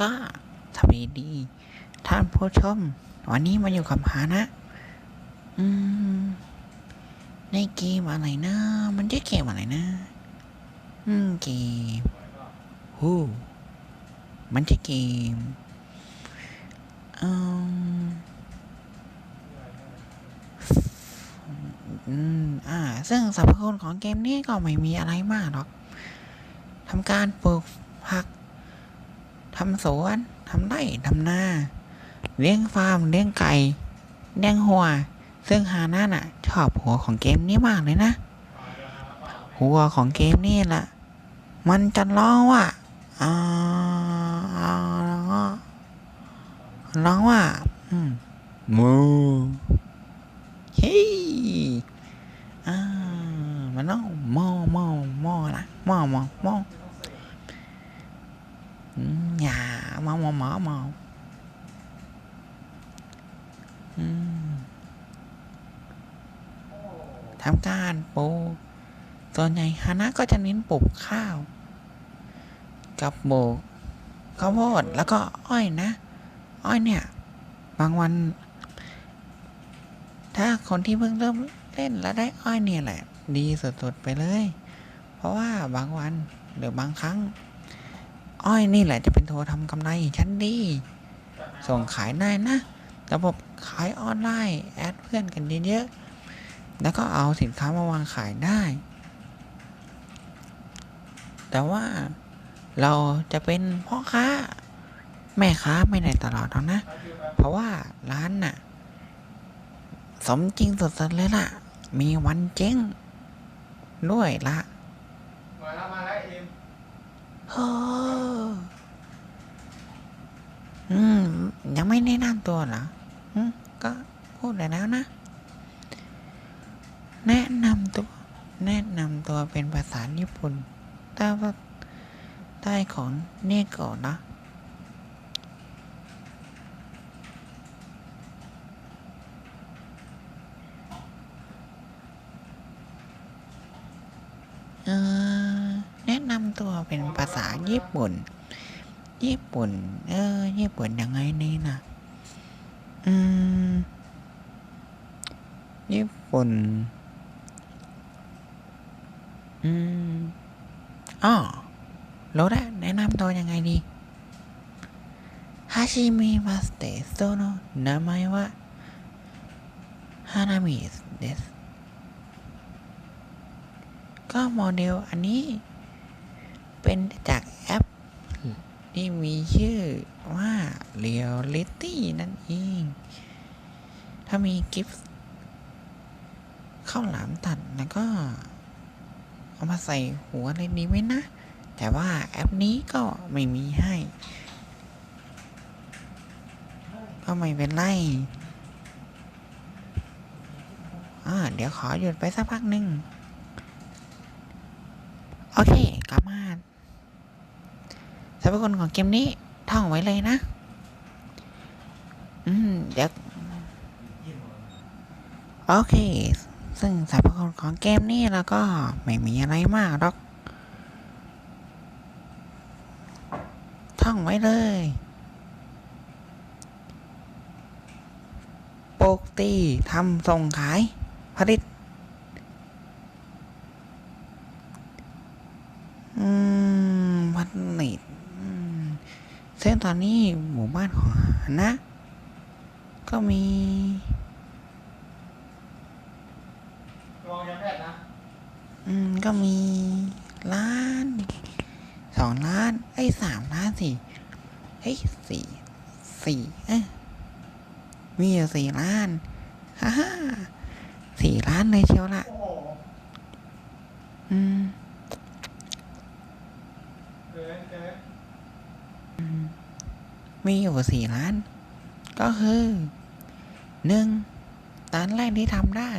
ก็สวัสดี ท่านผู้ชม วันนี้มาอยู่กับหานะ อืม ในเกมอะไรนะ มันชื่อเกมอะไรนะ อืม เกมฮู้มันชื่อเกมอืมอืม อ่า ซึ่งสรรพคุณของเกมนี้ก็ไม่มีอะไรมากหรอกทำการปลูกผัก ทำสวนทำไร่ทำนาเลี้ยงฟาร์มเลี้ยงไก่เลี้ยงหัว ซึ่งฮาน่าน่ะ ชอบหัวของเกมนี้มากเลยนะ หัวของเกมนี่แหละมันจะร้องว่าอ่าอ่าร้องว่าอืมมูเฮ้ยอ่ามันร้องมอมอมอละมอมอมอย่ามอมอมอมออืมทำการปลูกส่วนใหญ่ฮานะก็จะเน้นปลูกข้าว กับปลูกข้าวโพดแล้วก็อ้อยนะ อ้อยเนี่ย บางวัน ถ้าคนที่เพิ่งเริ่มเล่นแล้วได้อ้อยเนี่ยแหละ ดีสุดๆไปเลย เพราะว่าบางวันหรือบางครั้ง อ้อยนี่แหละจะเป็นตัวทำกำไรชั้นดีส่งขายได้นะ ระบบขายออนไลน์แอดเพื่อนกันเยอะๆแล้วก็เอาสินค้ามาวางขายได้ แต่ว่าเราจะเป็นพ่อค้า แม่ค้าไม่ได้ตลอดหรอกนะ เพราะว่าร้านน่ะ สมจริงสุดๆเลยล่ะ มีวันเจ๊งด้วยละ มาแล้วมาแล้วเอ็มเฮ้ออืม ยังไม่แนะนำตัวเหรอก็พูดได้แล้วนะ แนะนำตัว แนะนำตัวเป็นภาษาญี่ปุ่นแต่ว่าใต้ของเนโกะนนะแนะนำตัวเป็นภาษาญี่ปุ่น ญี่ปุ่น เออ ญี่ปุ่นยังไงนี่นะอืม ญี่ปุ่น อืมอ๋อรู้แล้วแนะนำตัวยังไงดีฮาชิมิมาสเตโซโนะนามัยวะฮานามิเดสก็โมเดลอันนี้ เป็นจากแอป ที่มีชื่อว่า Reality นั่นเอง ถ้ามีกิฟต์ข้าวหลามตัดแล้วก็ เอามาใส่หัวเลยดีไหมนะ แต่ว่าแอปนี้ก็ไม่มีให้ ก็ไม่เป็นไรอ่าเดี๋ยวขอหยุดไปสักพักหนึ่ง โอเค กลับมา รรพคุณของเกมนี้ท่องไว้เลยนะ อืม เดี๋ยว โอเค ซึ่งสรรพคุณของเกมนี้แล้วก็ไม่มีอะไรมากหรอก ท่องไว้เลยปกตีทำส่งขาย ผลิต อืมพันนิดอืมซึ่ง ตอนนี้หมู่บ้านของนะ ก็มีรองยันแพทย์นะ อืม ก็มีล้านสองล้านไอ้ยสามล้านสี่เฮ้ยสี่สี่เอ้ยมีอยู่สี่ล้านฮ่าฮ่าสี่ล้านเลยเชียวละโอ้โหอืมเกินเกิน มีอยู่สี่ล้าน ก็คือหนึ่งร้านแรกที่ทำได้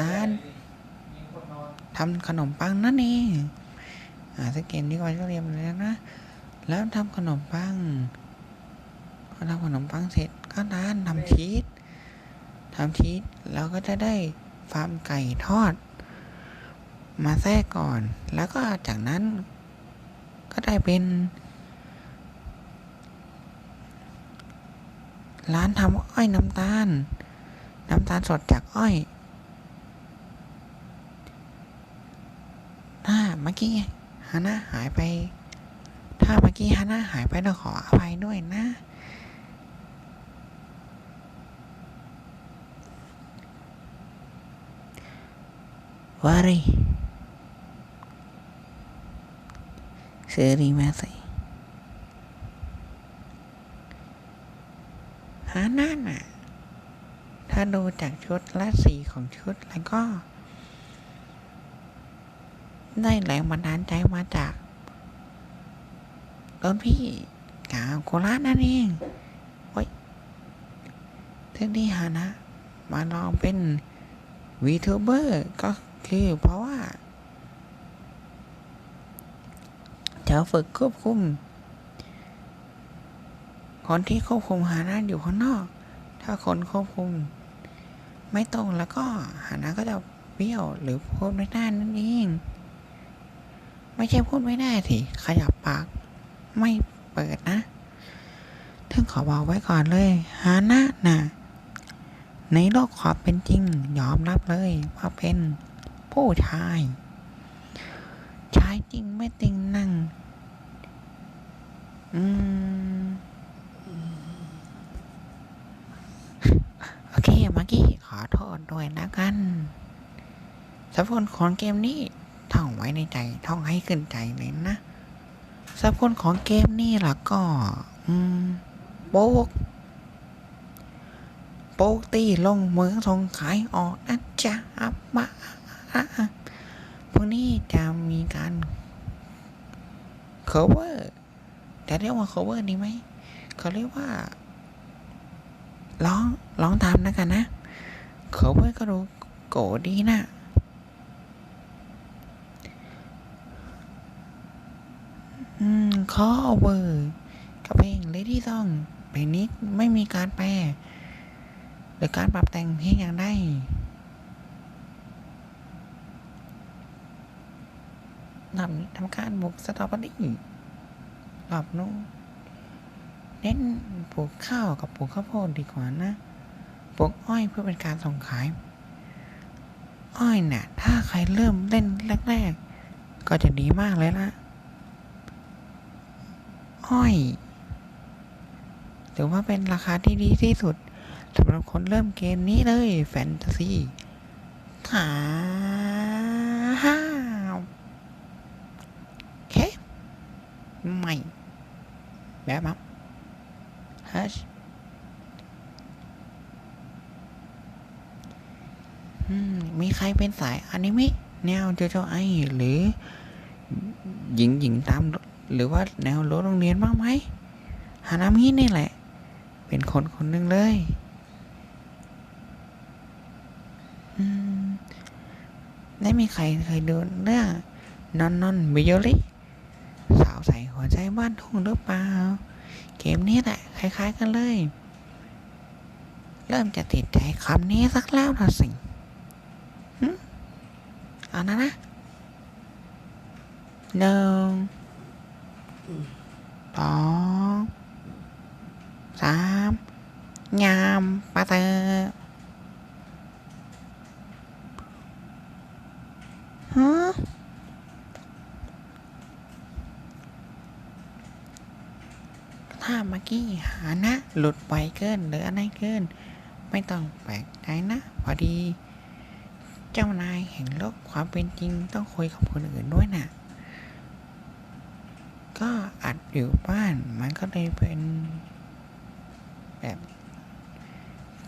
ร้านทำขนมปังนั่นเองอ่าสเกนที่ก่อนก็เรียนมาแล้วนะ แล้วทำขนมปังพอทำขนมปังเสร็จก็ร้านทำชีสทำชีสแล้วก็จะได้ฟาร์มไก่ทอด มาแทรกก่อน แล้วก็จากนั้น ก็ได้เป็น ร้านทำอ้อยน้ำตาล น้ำตาลสดจากอ้อยถ้าเมื่อกี้ฮาน่าหายไป ถ้าเมื่อกี้ฮาน่าหายไปเราขออภัยด้วยนะวารี เซรีมาสิฮาน่าน่ะ ถ้าดูจากชุดและสีของชุดแล้วก็ ได้แรงบันดาลใจมาจากต้นพี่กาโคราชนั่นเองโอ้ยทึงที่ฮานะ มาลองเป็นวีทูเบอร์ก็คือเพราะว่า จะฝึกควบคุม คนที่ควบคุมหานะอยู่ข้างนอก ถ้าคนควบคุม ไม่ตรงแล้วก็หานะก็จะเบี้ยวหรือพูดไม่ได้นั่นเอง ไม่ใช่พูดไม่ได้สิขยับปาก ไม่เปิดนะถึงขอบอกไว้ก่อนเลยฮานะน่ะในโลกความเป็นจริง ยอมรับเลยว่าเป็นผู้ชาย จริงไม่ติงนั่ง อืม โอเคเมื่อกี้ขอโทษด้วยนะกันสำหรับคนของเกมนี้ท่องไว้ในใจ ท่องให้ขึ้นใจเลยนะสำหรับคนของเกมนี้ล่ะก็ อืมโป๊กโป๊กตีลงเมืองทงขายออกนะจ๊ะมา พวกนี้จะมีการ cover แต่เรียกว่า cover ดีไหมเขาเรียกว่าร้องร้องตามนะกันนะ cover ก็ดูโกดีนะอืม cover กับเพลง Lady Song เพลงนี้ไม่มีการแปลหรือการปรับแต่งเพลงอย่างใด นำทำการบุกสตรอเบอรี่รอบนู้นเน้นปลูกข้าวกับปลูกข้าวโพดดีกว่านะปลูกอ้อยเพื่อเป็นการส่งขาย อ้อยเนี่ยถ้าใครเริ่มเล่นแรกๆ ก็จะดีมากเลยละอ้อยถือว่าเป็นราคาที่ดีที่สุดสำหรับคนเริ่มเกมนี้เลยแฟนตาซีขาห้าวโอเค ใหม่ แบบมั้งฮัชมีใครเป็นสายอนิเมะแนวโจโจไอหรือ หญิงหญิงตาม หรือว่าแนวโลโรงเรียนบ้างไหมฮานามินี่แหละ เป็นคนคนหนึ่งเลยอืมได้มีใครเคยดูเรื่องนอนนอนบิโยลิาวใส่หัวใจบ้านทุ่งหรือเปล่า เกมนี้แหละคล้าย ๆ กันเลย เริ่มจะติดใจคำนี้สักแล้วนะสิหึเอานะนะหนึ่งสองสามยามปาเตอร์ฮะถ้าเมื่อ กี้หานะ หลุดไปเกินหรืออะไรเกิน ไม่ต้องแปลกใจนะพอดี เจ้านายแห่งโลกความเป็นจริงต้องคุยกับคนอื่นด้วยนะก็อัดอยู่บ้านมันก็เลยเป็นแบบ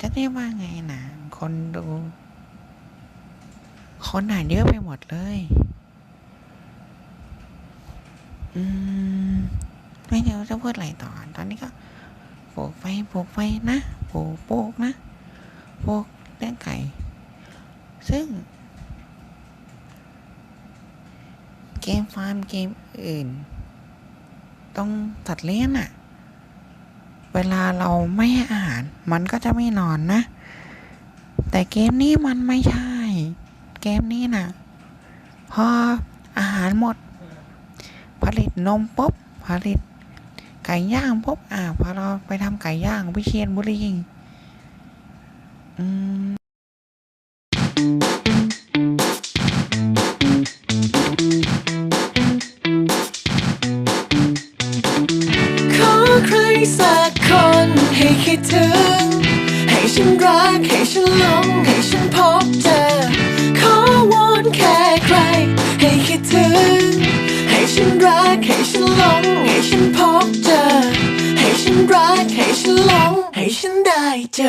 จะเรียกว่าไงนะคนดู คนอ่าเยอะไปหมดเลย อืม ไม่รู้จะพูดอะไรต่อ ตอนนี้ก็ปลูกไฟปลูกไฟนะปลูกปลูกนะปลูกเลี้ยงไก่ ซึ่ง เกมฟาร์มเกมอื่น ต้องตัดเลี้ยงอะเวลาเราไม่ให้อาหาร มันก็จะไม่นอนนะ แต่เกมนี้มันไม่ใช่ เกมนี้นะพออาหารหมด ผลิตนมปุ๊บผลิต ไก่ย่างพบอ่าพอเราไปทำไก่ย่างวิเชียรบุรีอืม เจอ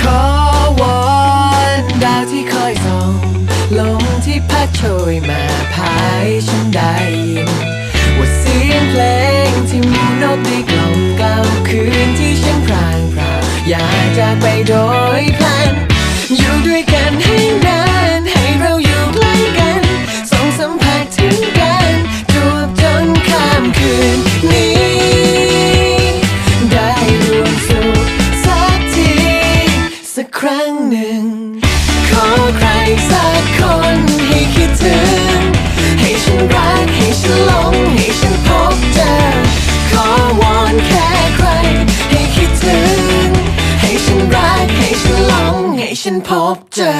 ขอวอนดาวที่คอยส่องลมที่พัดโชยมาพาให้ฉันได้ยิน อยากจากไปโดยพลัน อยู่ด้วยกันให้นาน ให้เราอยู่ใกล้กันส่งสัมผัสถึงกันจวบจนข้ามคืนนี้ ได้รวมสุขสักที สักครั้งหนึ่ง ขอใครสักคนให้คิดถึง ให้ฉันรักให้ฉันหลง ฉันพบเจอ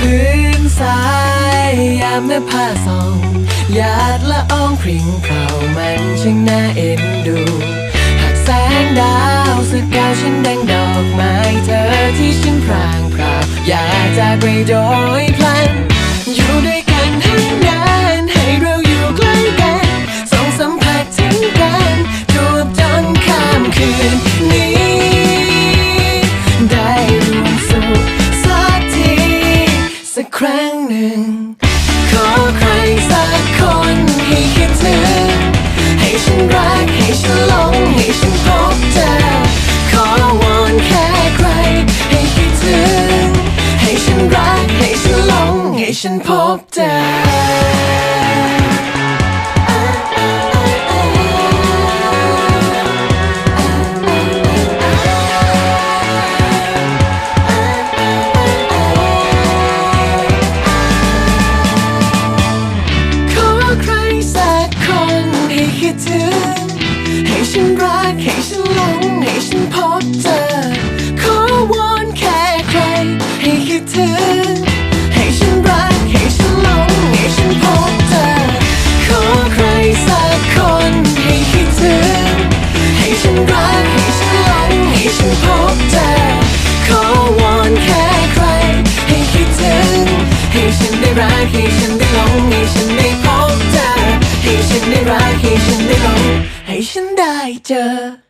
พื้นทรายยามหน้าผ้าส่องหยาดละอองพริ้งเพรามันช่างน่าเอ็นดู หากแสงดาวสกาวฉันดังดอกไม้เธอที่ฉันพรางพราวอยากจากไปโดยพลัน คืนนี้ ได้รวมสุขสักที สักครั้งหนึ่ง ขอใครสักคนให้คิดถึง ให้ฉันรัก ให้ฉันหลง ให้ฉันพบเจอ ขอวอนแค่ใคร ให้คิดถึง ให้ฉันรัก ให้ฉันหลง ให้ฉันพบเจอ picture.